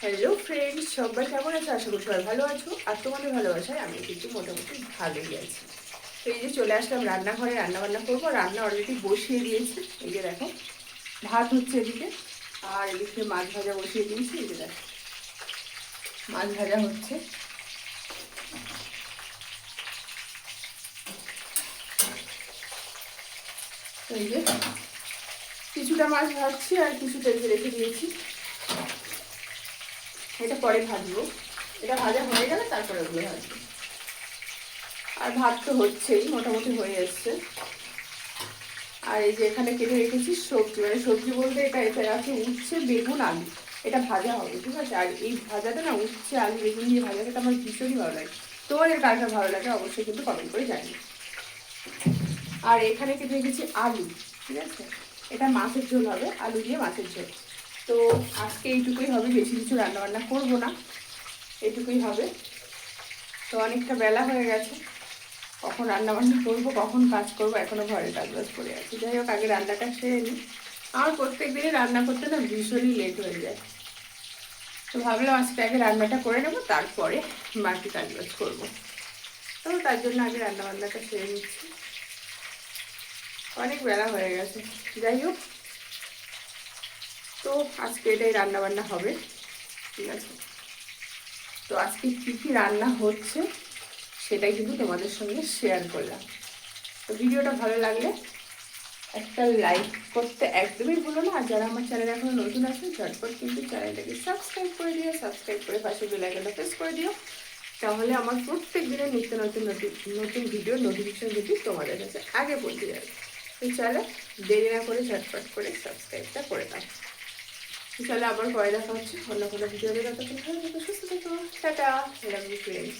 Hello friends সবাই কেমন আছো? আশা করি সবাই ভালো আছো। আর তোমাদের ভালোবাসায় আমি কিন্তু মোটামুটি ভালোই আছি। তো এই যে চলে আসলাম রান্নাঘরে রান্না বান্না করব। রান্না অলরেডি বসিয়ে দিয়েছি। এই যে দেখো, ভাত হচ্ছে এদিকে। আর এদিকে মাছ ভাজা বসিয়ে দিয়েছি। এই যে দেখো, মাছ ভাজা হচ্ছে। এই যে কিছুটা মাছ ভাজছি আর কিছুটা রেখে দিয়েছি। এটা পরে ভাজবো। এটা ভাজা হয়ে গেলে তারপরে ওগুলো ভাজবো। আর ভাত তো হচ্ছেই, মোটামুটি হয়ে এসছে। আর এই যে এখানে কেটে রেখেছি সবজি। মানে সবজি বলতে এটা এটা আছে উচ্ছে, বেগুন, আলু। এটা ভাজা হবে, ঠিক আছে? আর এই ভাজাটা না, উচ্ছে, আলু, বেগুন দিয়ে ভাজা খেতে আমার ভীষণই ভালো লাগে। তোমাদের কারটা ভালো লাগে অবশ্যই কিন্তু কমেন্ট করে জানিয়ে আর এখানে কেটে রেখেছি আলু, ঠিক আছে? এটা মাছের ঝোল হবে, আলু দিয়ে মাছের ঝোল। তো আজকে এইটুকুই হবে, বেশি কিছু রান্নাবান্না করব না, এইটুকুই হবে। তো অনেকটা বেলা হয়ে গেছে, কখন রান্নাবান্না করব, কখন কাজ করব, এখনও ঘরে কাজ বাজ করে আছি। যাই হোক, আগে রান্নাটা সেরে নিই। আমার প্রত্যেক দিনই রান্না করতে না ভীষণই লেট হয়ে যায়। তো ভাবলাম আজকে আগে রান্নাটা করে নেব, তারপরে বাকি কাজ বাজ করব। তো তার জন্য আগে রান্নাবান্নাটা সেরে নিচ্ছি। অনেক বেলা হয়ে গেছে। যাই হোক তো আজকে এটাই রান্না বান্না হবে, ঠিক আছে? তো আজকে কী কী রান্না হচ্ছে সেটাই কিন্তু তোমাদের সঙ্গে শেয়ার করলাম। তো ভিডিওটা ভালো লাগলে একটা লাইক করতে একদমই ভুলো না, আর যারা আমার চ্যানেল এখনও নতুন আছে, ঝটপট কিন্তু চ্যানেলটাকে সাবস্ক্রাইব করে দিও সাবস্ক্রাইব করে পাশে বেলাইকনটা প্রেস করে দিও, তাহলে আমার প্রত্যেক দিনের নিত্য নতুন নতুন ভিডিও নোটিফিকেশন যদি তোমাদের কাছে আগে পৌঁছে যাবে তো চলো দেরি না করে ঝটপট করে সাবস্ক্রাইবটা করে দাও চলো আবার পরে দেখা হচ্ছে। অন্য কোনো ভিডিও ততক্ষণ ভালো সুস্থ থাকো। টাটা। এরকম ফ্রেন্ডস